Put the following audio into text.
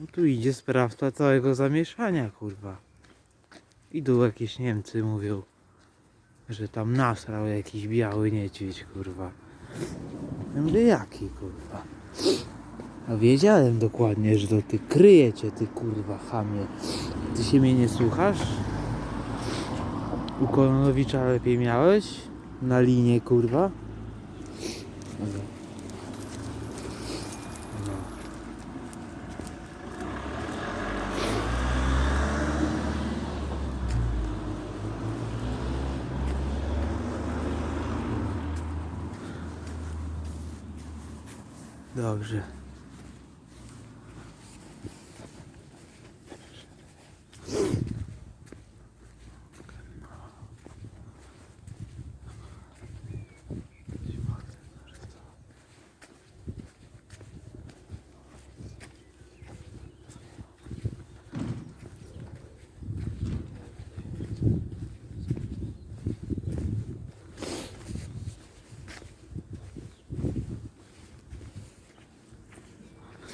No tu idzie sprawca całego zamieszania, kurwa. Idą jakieś Niemcy, mówią, że tam nasrał jakiś biały niedźwiedź, kurwa. Ja mówię, jaki, kurwa? A wiedziałem dokładnie, że to ty kryjecie, ty kurwa chamie. Ty się mnie nie słuchasz? U Kononowicza lepiej miałeś? Na linie, kurwa? Dobrze.